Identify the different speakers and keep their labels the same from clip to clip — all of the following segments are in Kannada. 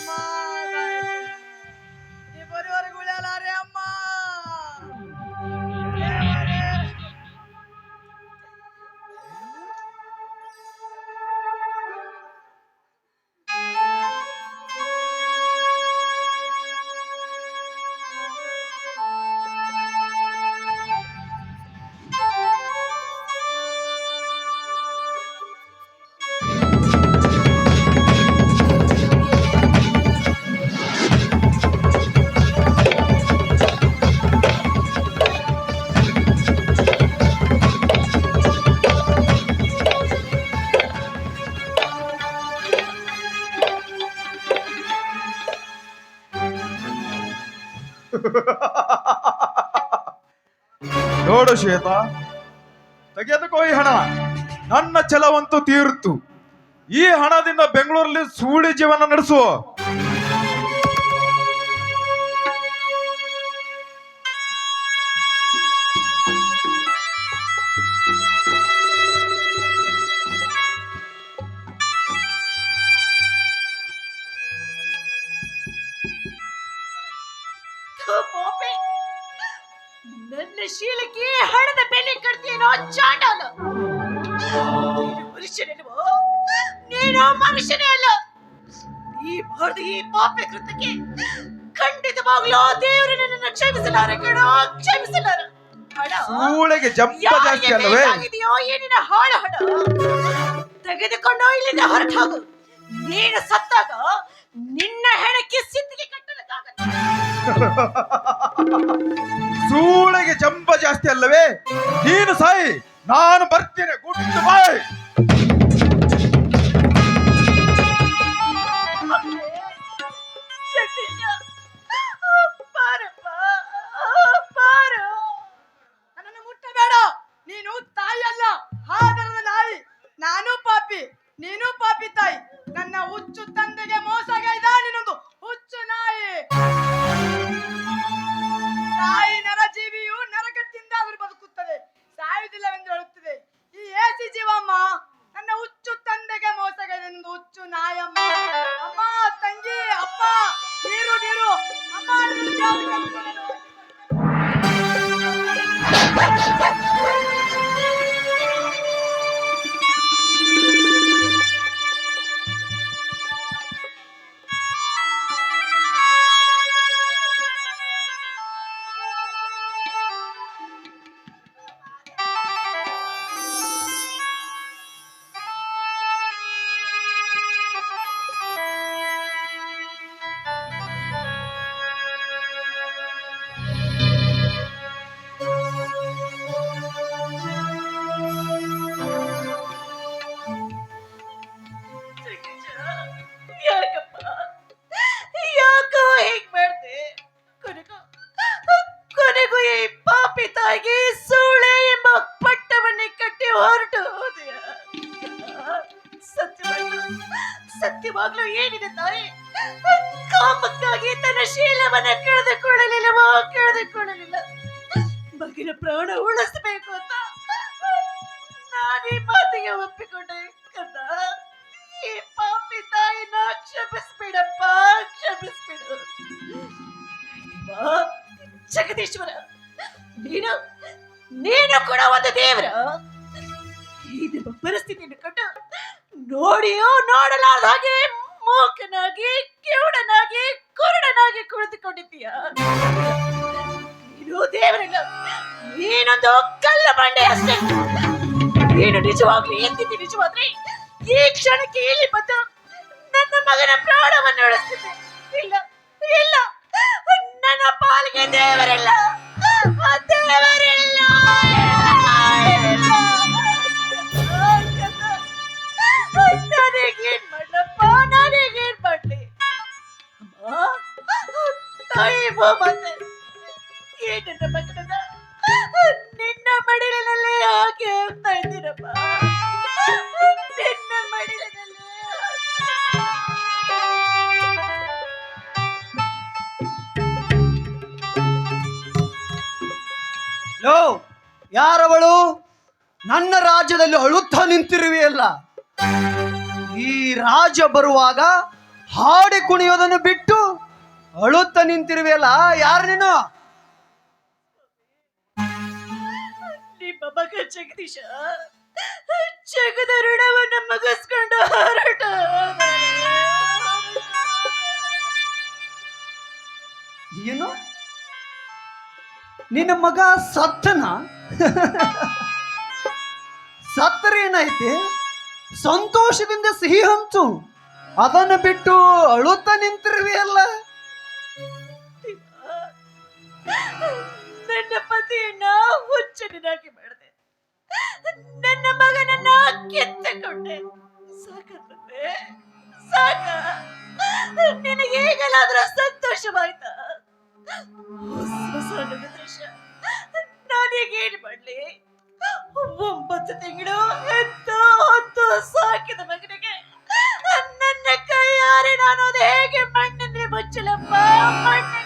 Speaker 1: も。ನೋಡು ಶ್ವೇತ ತೆಗೆದುಕೋ ಈ ಹಣ. ನನ್ನ ಛಲವಂತೂ ತೀರ್ತು. ಈ ಹಣದಿಂದ ಬೆಂಗಳೂರಲ್ಲಿ ಸೂಳಿ ಜೀವನ ನಡೆಸು
Speaker 2: ನೀನು ಮನುಷ್ಯನೇನುವೋ ನೀನು ಮನುಷ್ಯನೇ ಅಲ್ಲ. ಈ ಮಾಡಿದ ಈ ಪಾಪೆ ಕೃತಕ್ಕೆ ಖಂಡಿತವಾಗ್ಲೂ ದೇವರು ನನ್ನನ್ನು ಕ್ಷಮಿಸಲಾರೆ ಕಣ ಕ್ಷಮಿಸಲಾರ.
Speaker 1: ಸೂಳೆಗೆ ಜಂಪ ಜಾಸ್ತಿ ಅಲ್ಲವೇ?
Speaker 2: ಬೇಕಾಗಿದೆಯೋ ಏನಿನ ಹಾಳು ಹಣ ತೆಗೆದುಕೊಂಡು ಇಲ್ಲಿಂದ ಹೊರಟು ಹೋಗು. ನೀನು ಸತ್ತಾಗ ನಿನ್ನ ಹೆಣಕ್ಕೆ ಸಿದ್ಧಿಗೆ ಕಟ್ಟಲಕ್ಕಾಗತ್ತೆ
Speaker 1: ಸೂಳೆಗೆ ಜಂಪ ಜಾಸ್ತಿ ಅಲ್ಲವೇ? ನೀನು ಸಾಯಿ ನಾನು ಬರ್ತೀನಿ ಗುಡ್ ಬಾಯ್
Speaker 3: ಅಲ್ಲ ಹಾದರದ ನಾಯಿ. ನಾನು ಪಾಪಿ, ನೀನು ಪಾಪಿ ತಾಯಿ. ನನ್ನ ಹುಚ್ಚು ತಂದೆಗೆ ಮೋಸಗೈದ ನಿನ್ನೊಂದು ಹುಚ್ಚು ನಾಯಿ. ತಾಯಿ ನರಜೀವಿಯು ನರಕತ್ತಿಂದ ಅವರು ಬದುಕುತ್ತದೆ. ಸಾಯುವುದಿಲ್ಲವೆಂದು ಹೇಳುತ್ತದೆ. ಈ ಏಸಿ ಜೀವಮ್ಮ, ನನ್ನ ಹುಚ್ಚು ತಂದೆಗೆ ಮೋಸಗೈದ ನಿನ್ನೊಂದು ಹುಚ್ಚು ನಾಯಮ್ಮ ಅಮ್ಮ. ತಂಗಿ, ಅಪ್ಪ, ನೀರು ನೀರು. ಅಮ್ಮ
Speaker 2: ಪ್ರಾಣ ಉಳಿಸಬೇಕು ಅಂತ ನಾನು ಈ ಮಾತಿಗೆ ಒಪ್ಪಿಕೊಂಡೆ ಕಂದ ಈ ಪಾಪಿ ತಾಯಿನ ಕ್ಷಮಿಸ್ಬಿಡಪ್ಪ, ಕ್ಷಮಿಸ್ಬಿಡು. ಜಗದೀಶ್ವರ, ನೀನು ನೀನು ಕೂಡ ಒಂದು ದೇವರ. ಇದು ಪರಿಸ್ಥಿತಿಯನ್ನು ಕಂಡು ನೋಡಿಯೋ ನೋಡಲಾರ್ದ ಹಾಗೆ ಮೂಕನಾಗಿ, ಕಿವುಡನಾಗಿ, ಕುರುಡನಾಗಿ ಕುಳಿತುಕೊಂಡಿದ್ದೀಯ? ನೀನು ದೇವರಿಲ್ಲ ನೀನೊಂದು ಕಲ್ಲ ಬಂಡೆ ಅಷ್ಟೇ. ನೀನು ನಿಜವಾಗ್ಲಿ ಎಂದಿದ್ದಿ ನಿಜವಾದ್ರೆ ಈ ಕ್ಷಣಕ್ಕೆ ಇಲ್ಲಿ ಬಂದು ನನ್ನ ಮಗನ ಪ್ರಾಣವನ್ನು ಉಳಿಸ್ತಿದ್ದೆ. ಇಲ್ಲ ಇಲ್ಲ. ನನ್ನ ಪಾಲಿಗೆ ದೇವರಿಲ್ಲ. ದೇವರಿಲ್ಲ. ನನಗೇನ್ ಮಾಡ್ಲಪ್ಪ ನನಗೇನ್ ಮಾಡ್ಲಿ? ತಾಯಿ ಮತ್ತೆ ನನ್ನ ಮಗನನ್ನ ನಿನ್ನ ಮಡಿಲಿನಲ್ಲೇ ಹಾಕಿ ಹೋಗ್ತಾ ಇದ್ದೀರಪ್ಪ ನಿನ್ನ ಮಡಿಲಿನಲ್ಲೇ
Speaker 4: ಲೋ, ಯಾರವಳು? ನನ್ನ ರಾಜ್ಯದಲ್ಲಿ ಅಳುತ್ತಾ ನಿಂತಿರುವೆಯಲ್ಲ. ಈ ರಾಜ ಬರುವಾಗ ಹಾಡಿ ಕುಣಿಯೋದನ್ನು ಬಿಟ್ಟು ಅಳುತ್ತಾ ನಿಂತಿರುವೆಯಲ್ಲ. ಯಾರು ನೀನು?
Speaker 2: ಮಗ ಜಗದೀಶ ಜಗದ ಋಣವನ್ನು ಮುಗಿಸ್ಕೊಂಡು ಹೊರಟ.
Speaker 4: ಏನು? ನಿನ್ನ ಮಗ ಸತ್ತನ? ಸತ್ತರೆ ಏನೈತಿ ಸಂತೋಷದಿಂದ ಸಿಹಿ ಹಂಚು. ಅದನ್ನು ಬಿಟ್ಟು ಅಳುತ್ತಾ ಅಲ್ಲ
Speaker 2: ನನ್ನ ಪತಿಯನ್ನ ಹುಚ್ಚನಿದಾಗಿ ನನ್ನ ಮಗನನ್ನ ಕಿತ್ತುಕೊಂಡೆ. ಸಾಕಂತೆ ಸಾಕ. ನಿನಗೆ ಈಗಲಾದ್ರೂ ಸಂತೋಷವಾಯ್ತಾ? ದೃಶ್ಯ ನಾನೀಗ ಏನ್ ಮಾಡ್ಲಿ? ಒಂಬತ್ತು ತಿಂಗಳು ಹತ್ತು ಹತ್ತು ಸಾಕಿದ ಮಗನಿಗೆ ನನ್ನ ಕೈಯಾರೆ ನಾನು ಅದು ಹೇಗೆ ಮಣ್ಣಂದ್ರೆ ಮುಚ್ಚಲಪ್ಪ? ಮಣ್ಣಿನಲ್ಲಿ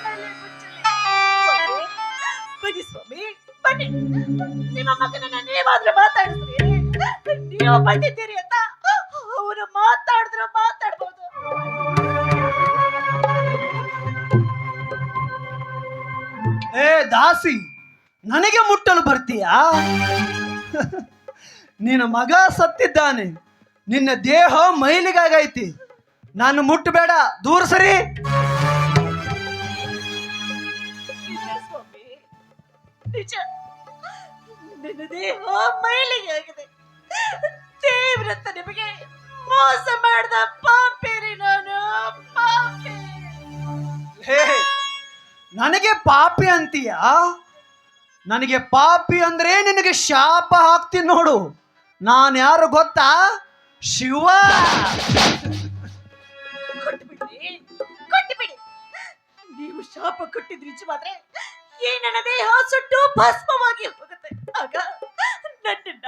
Speaker 2: ಬನ್ನಿ. ನಿಮ್ಮ ಮಗನನ್ನ ನೀವಾದ್ರೂ ಮಾತಾಡಿಸ್ರಿ. ನೀವು ಬಂದಿದ್ದೀರಿ ಅಂತ ಅವರು ಮಾತಾಡಿದ್ರು ಮಾತಾಡ್ಬೋದು.
Speaker 4: ಏ ದಾಸಿ ನನಗೆ ಮುಟ್ಟಲು ಬರ್ತೀಯಾ? ನಿನ್ನ ಮಗ ಸತ್ತಿದ್ದಾನೆ. ನಿನ್ನ ದೇಹ ಮೈಲಿಗಾಗೈತಿ. ನಾನು ಮುಟ್ಟಬೇಡ. ದೂರ ಸರಿ.
Speaker 2: ನಿಜ. ನನ್ನ ದೇಹ ಮೈಲಿಗೆ ಆಗಿದೆ ದೇವ್ರಂತ ನಿಮಗೆ ಮೋಸ ಮಾಡ್ದ ಪಾಪಿರಿ ನಾನು ಪಾಪಿ
Speaker 4: ಹೇ ನನಗೆ ಪಾಪಿ ಅಂತೀಯಾ? ನನಗೆ ಪಾಪಿ ಅಂದ್ರೆ ನಿನಗೆ ಶಾಪ ಹಾಕ್ತೀನಿ ನೋಡು. ನಾನು ಯಾರು ಗೊತ್ತಾ? ಶಿವ.
Speaker 2: ಕೊಟ್ಟು ಬಿಡಿ ಕೊಟ್ಟು ಬಿಡಿ ನೀವು ಶಾಪ ಕಟ್ಟಿದ್ರಿ ನಿಜವಾದ್ರೆ ಈ ನನ್ನ ದೇಹ ಸುಟ್ಟು ಭಸ್ಮವಾಗಿ ಹೋಗುತ್ತೆ. ಆಗ ನನ್ನನ್ನ,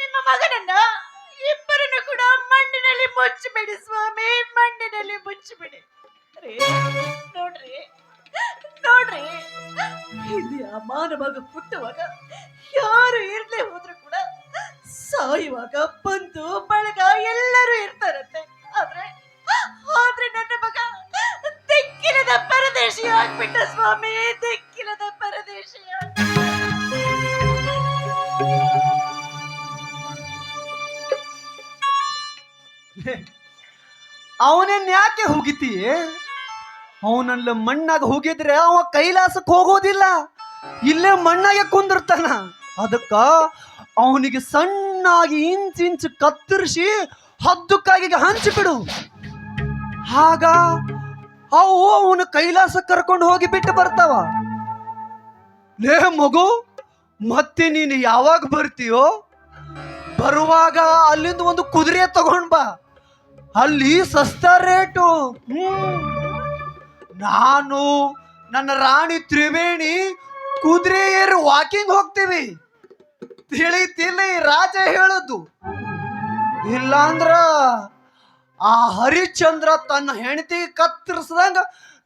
Speaker 2: ನಿಮ್ಮ ಮಗನನ್ನ ಇಬ್ಬರನ್ನು ಕೂಡ ಮಣ್ಣಿನಲ್ಲಿ ಮುಚ್ಚಿಬಿಡಿ ಸ್ವಾಮಿ, ಮಣ್ಣಿನಲ್ಲಿ ಮುಚ್ಚಿಬಿಡಿ. ನೋಡ್ರಿ ನೋಡ್ರಿ, ಇಲ್ಲಿ ಆ ಮಾನವಾಗ ಹುಟ್ಟುವಾಗ ಯಾರು ಇರ್ಲೇ ಹೋದ್ರು ಕೂಡ ಸಾಯುವಾಗ ಬಂದು ಬಳಗ ಎಲ್ಲರೂ ಇರ್ತಾರಂತೆ. ಆದ್ರೆ ಆದ್ರೆ ನನ್ನ ಮಗ ದಿಕ್ಕಿಲ್ಲದ ಪರದೇಶಿ ಆಗ್ಬಿಟ್ಟ ಸ್ವಾಮಿ ದಿಕ್ಕಿಲ್ಲದ
Speaker 4: ಅವನನ್ನ ಯಾಕೆ ಹೋಗಿತಿ? ಅವನಲ್ಲ ಮಣ್ಣಾಗ ಹೋಗಿದ್ರೆ ಅವ ಕೈಲಾಸಕ್ಕೆ ಹೋಗೋದಿಲ್ಲ. ಇಲ್ಲೇ ಮಣ್ಣಾಗೆ ಕುಂದಿರ್ತಾನ. ಅದಕ್ಕ ಅವನಿಗೆ ಸಣ್ಣಾಗಿ ಇಂಚ್ ಇಂಚ್ ಕತ್ತರಿಸಿ ಹದ್ದುಕ್ಕಾಗಿ ಹಂಚಿಬಿಡು. ಆಗ ಅವು ಅವನ ಕೈಲಾಸ ಕರ್ಕೊಂಡು ಹೋಗಿ ಬಿಟ್ಟು ಬರ್ತಾವ. ಲೇ ಮಗು, ಮತ್ತೆ ನೀನು ಯಾವಾಗ ಬರ್ತೀಯೋ? ಬರುವಾಗ ಅಲ್ಲಿಂದ ಒಂದು ಕುದುರೆ ತಗೊಂಡ್ ಬಾ. ಅಲ್ಲಿ ಸಸ್ತಾ ರೇಟು. ನಾನು ನನ್ನ ರಾಣಿ ತ್ರಿವೇಣಿ ಕುದುರೆ ಏರಿ ವಾಕಿಂಗ್ ಹೋಗ್ತೀವಿ. ತಿಳಿತಿಲ್ಲ ತಿಳಿ ರಾಜ ಹೇಳದ್ದು ಇಲ್ಲಾಂದ್ರ ಆ ಹರಿಶ್ಚಂದ್ರ ತನ್ನ ಹೆಂಡತಿ ಕತ್ತರಿಸ್ದಂಗ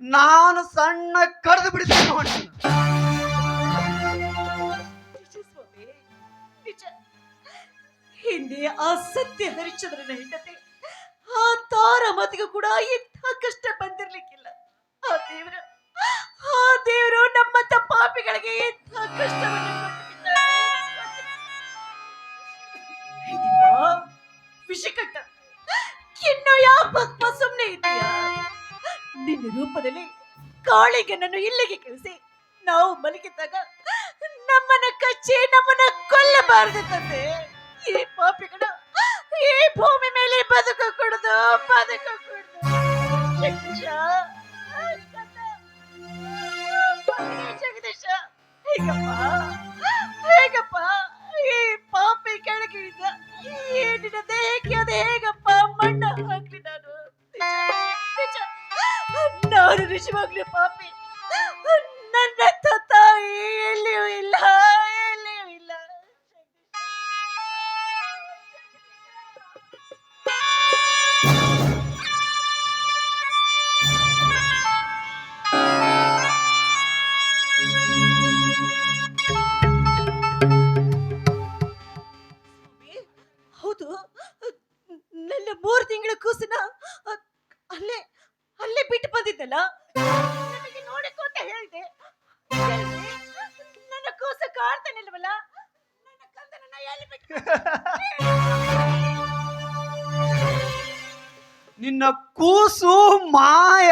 Speaker 4: ನಾನು ಸಣ್ಣ ಕಡ್ದು ಬಿಡ್ತೀನಿ ನೋಡಿ.
Speaker 2: ಹಿಂದೆ ಆ ಸತ್ಯ ಹರಿಶ್ಚಂದ್ರನ ಹೆಂಡತಿ. ಆ ತಾರ ಮತಿಗೂ ಕೂಡ ಇಂಥ ಕಷ್ಟ ಬಂದಿರ್ಲಿಕ್ಕಿಲ್ಲ. ಆ ದೇವರು ಆ ದೇವರು ನಮ್ಮಂತ ಪಾಪಿಗಳಿಗೆ ಇಂಥ ಕಷ್ಟವನ್ನು ವಿಷಕಟ್ಟ ಇನ್ನು ಯಾಕಪ್ಪ ಸುಮ್ಮನೆ ಇದೆಯಾ? ನಿನ್ನ ರೂಪದಲ್ಲಿ ಕಾಳಿಗನನ್ನು ಇಲ್ಲಿಗೆ ಕಳಿಸಿ, ನಾವು ಮಲಗಿದ್ದಾಗ ನಮ್ಮನ್ನ ಕಚ್ಚಿ ನಮ್ಮನ್ನ ಕೊಲ್ಲಬಾರದು ತಂದೆ. ಈ ಪಾಪಿಗಳು ಭೂಮಿ ಮೇಲೆ ಬದುಕು ಕೊಡುದು ಬದುಕು ಕೊಡುದು. ಜಗದೀಶ ಹೇಗಪ್ಪ? ಹೇಗಪ್ಪ? ಈ ಪಾಪಿ ಕೆಳಗಿಳಿದ ಈ ನಿನ್ನ ದೇಹಕ್ಕೆ ಅದು ಹೇಗಪ್ಪ? ಮಣ್ಣ ಹಾಕ್ಲಿ ನಾನು. ನಾನು ನಿಜವಾಗ್ಲೂ ಪಾಪಿ.
Speaker 4: ಕೂಸು ಮಾಯ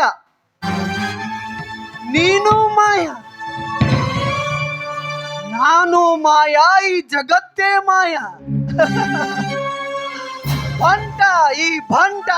Speaker 4: ನೀನು ಮಾಯ ನಾನು ಮಾಯ ಈ ಜಗತ್ತೇ ಮಾಯ ಭಂಟ ಈ ಭಂಟ